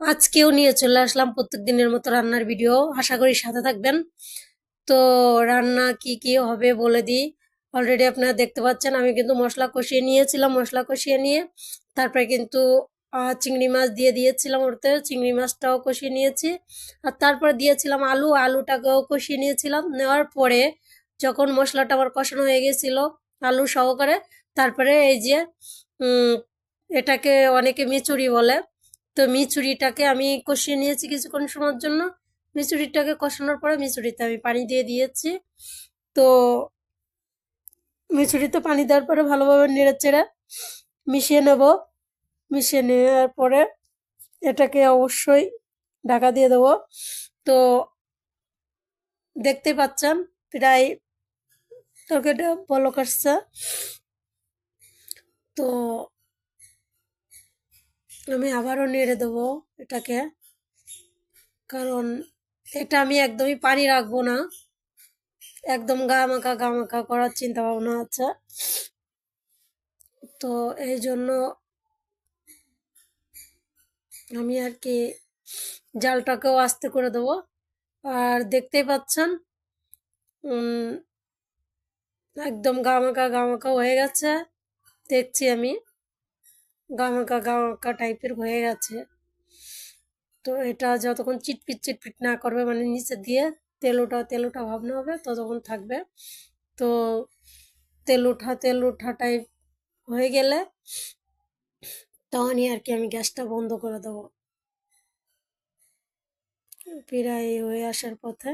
আজকেও নিয়ে চলে আসলাম প্রত্যেক দিনের মতো রান্নার ভিডিও। আশা করি সাথে থাকবেন। তো রান্না কি কি হবে বলে দিই। অলরেডি আপনারা দেখতে পাচ্ছেন, আমি কিন্তু মশলা কষিয়ে নিয়েছিলাম, মশলা কষিয়ে নিয়ে। তারপরে কিন্তু চিংড়ি মাছ দিয়ে দিয়েছিলাম ওতে চিংড়ি মাছটাও কষিয়ে নিয়েছি। আর তারপর দিয়েছিলাম আলু, আলুটাকেও কষিয়ে নিয়েছিলাম। নেওয়ার পরে যখন মশলাটা আমার কষানো হয়ে গেছিল আলু সহকারে, তারপরে এই যে এটাকে অনেকে মিচুরি বলে তো মিচুরিটাকে আমি কষিয়ে নিয়েছি কিছুক্ষণ সময়ের জন্য। মিচুরিটাকে কষানোর পরে মিচুরিতে আমি পানি দিয়ে দিয়েছি। তো মিচুরিতে পানি দেওয়ার পরে ভালোভাবে নেড়ে চেড়ে মিশিয়ে নেব। মিশিয়ে নেওয়ার পরে এটাকে অবশ্যই ঢাকা দিয়ে দেবো। তো দেখতে পাচ্ছেন প্রায় তরকারিটা বলক আসছে। তো আমি আবারও নেড়ে দেবো এটাকে। কারণ এটা আমি একদমই পানি রাখব না। একদম গা মাখা গা মাখা করার চিন্তা ভাবনা আছে। তো এই জন্য আমি আর কি জালটাকেও আস্তে করে দেবো। আর দেখতেই পাচ্ছেন একদম গা মাখা গা মাখা হয়ে গেছে। দেখছি আমি। গা মাখা গা মাখা টাইপের হয়ে গেছে। তো এটা যতক্ষণ চিটপিট চিটপিট না করবে মানে নিচে দিয়ে তেল ওঠা তেল ওঠা ভাবনা হবে, ততক্ষণ থাকবে। তো তেল ওঠা তেল ওঠা টাইপ হয়ে গেলে তখনই আর কি আমি গ্যাসটা বন্ধ করে দেবো। প্রায় হয়ে আসার পথে